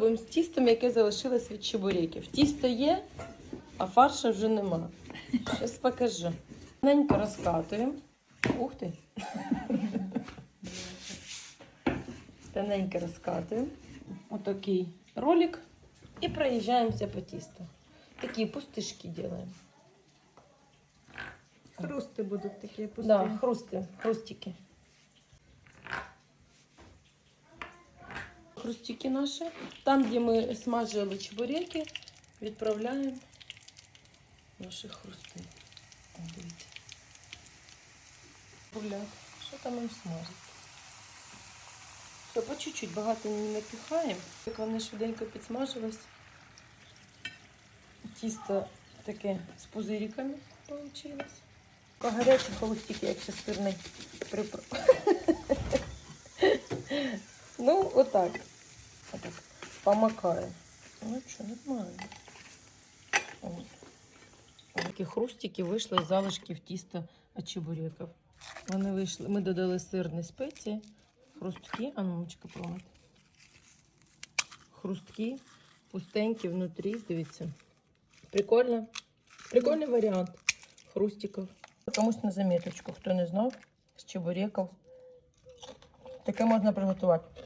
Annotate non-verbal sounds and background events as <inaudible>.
Пробуємо з тістом, яке залишилось від чебуреків. Тісто є, а фарша вже нема. Зараз покажу. Ненько розкатуємо. Ух ти. Тоненько розкатуємо. Отакий ролик. І проїжджаємося по тісту. Такі пустишки робимо. Хрусти будуть такі пусті. Да, хрусти, хрустики. Хрустики наші. Там, де ми смажили чебуреки, відправляємо наші хрусти. Дивіться. Гуляк. Що там їм смажить? Все, по чуть-чуть, багато не напіхаємо. Як вони швиденько підсмажились. Тісто таке з пузириками вийшло. Гарячий холостик, як ще сирний припро. <laughs> ну, отак. Отак. Помакаю. Ну що, нормально. От. Такі хрустики вийшли з залишків тіста від чебуреків. Вони вийшли. Ми додали сирні спеції, хрустки, а ну, мамочка пробуйте. Хрустки, пустенькі внутрі, дивіться. Прикольно. Прикольний варіант хрустиків. Комусь на заметочку, хто не знав, з чебуреків. Таке можна приготувати.